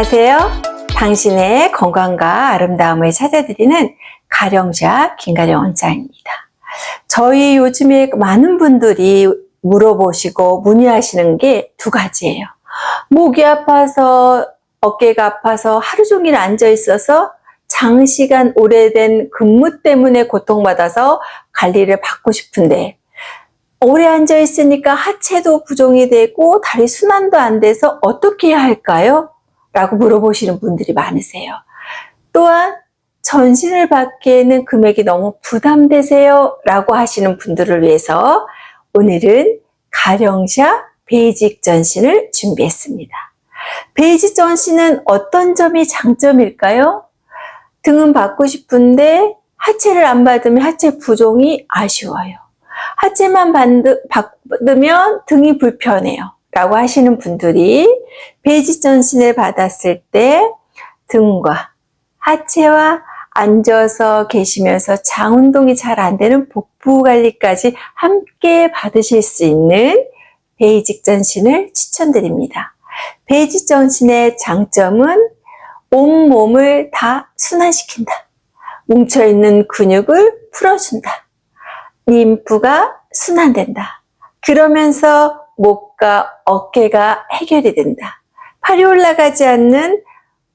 안녕하세요. 당신의 건강과 아름다움을 찾아드리는 가령샵 김가령 원장입니다. 저희 요즘에 많은 분들이 물어보시고 문의하시는 게 두 가지예요. 목이 아파서 어깨가 아파서 하루 종일 앉아 있어서 장시간 오래된 근무 때문에 고통받아서 관리를 받고 싶은데 오래 앉아 있으니까 하체도 부종이 되고 다리 순환도 안 돼서 어떻게 해야 할까요? 라고 물어보시는 분들이 많으세요. 또한 전신을 받기에는 금액이 너무 부담되세요? 라고 하시는 분들을 위해서 오늘은 가령샵 베이직 전신을 준비했습니다. 베이직 전신은 어떤 점이 장점일까요? 등은 받고 싶은데 하체를 안 받으면 하체 부종이 아쉬워요. 하체만 받으면 등이 불편해요. 라고 하시는 분들이 베이지 전신을 받았을 때 등과 하체와 앉아서 계시면서 장 운동이 잘 안 되는 복부 관리까지 함께 받으실 수 있는 베이직 전신을 추천드립니다. 베이직 전신의 장점은 온몸을 다 순환시킨다. 뭉쳐있는 근육을 풀어준다. 림프가 순환된다. 그러면서 목과 어깨가 해결이 된다. 팔이 올라가지 않는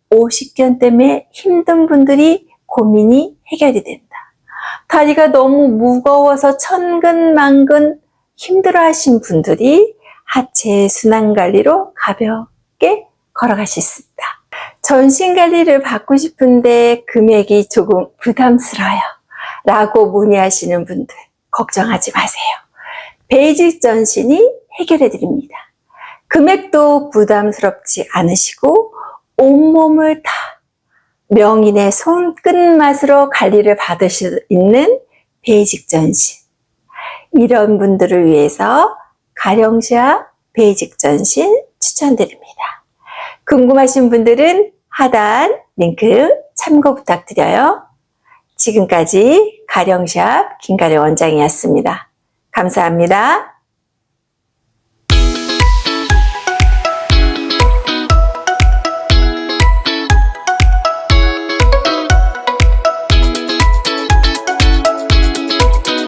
오십견 때문에 힘든 분들이 고민이 해결이 된다. 다리가 너무 무거워서 천근만근 힘들어 하신 분들이 하체 순환 관리로 가볍게 걸어가실 수 있다. 전신 관리를 받고 싶은데 금액이 조금 부담스러워요. 라고 문의하시는 분들 걱정하지 마세요. 베이직 전신이 해결해 드립니다. 금액도 부담스럽지 않으시고 온몸을 다 명인의 손끝맛으로 관리를 받을 수 있는 베이직 전신. 이런 분들을 위해서 가령샵 베이직 전신 추천드립니다. 궁금하신 분들은 하단 링크 참고 부탁드려요. 지금까지 가령샵 김가령 원장이었습니다. 감사합니다.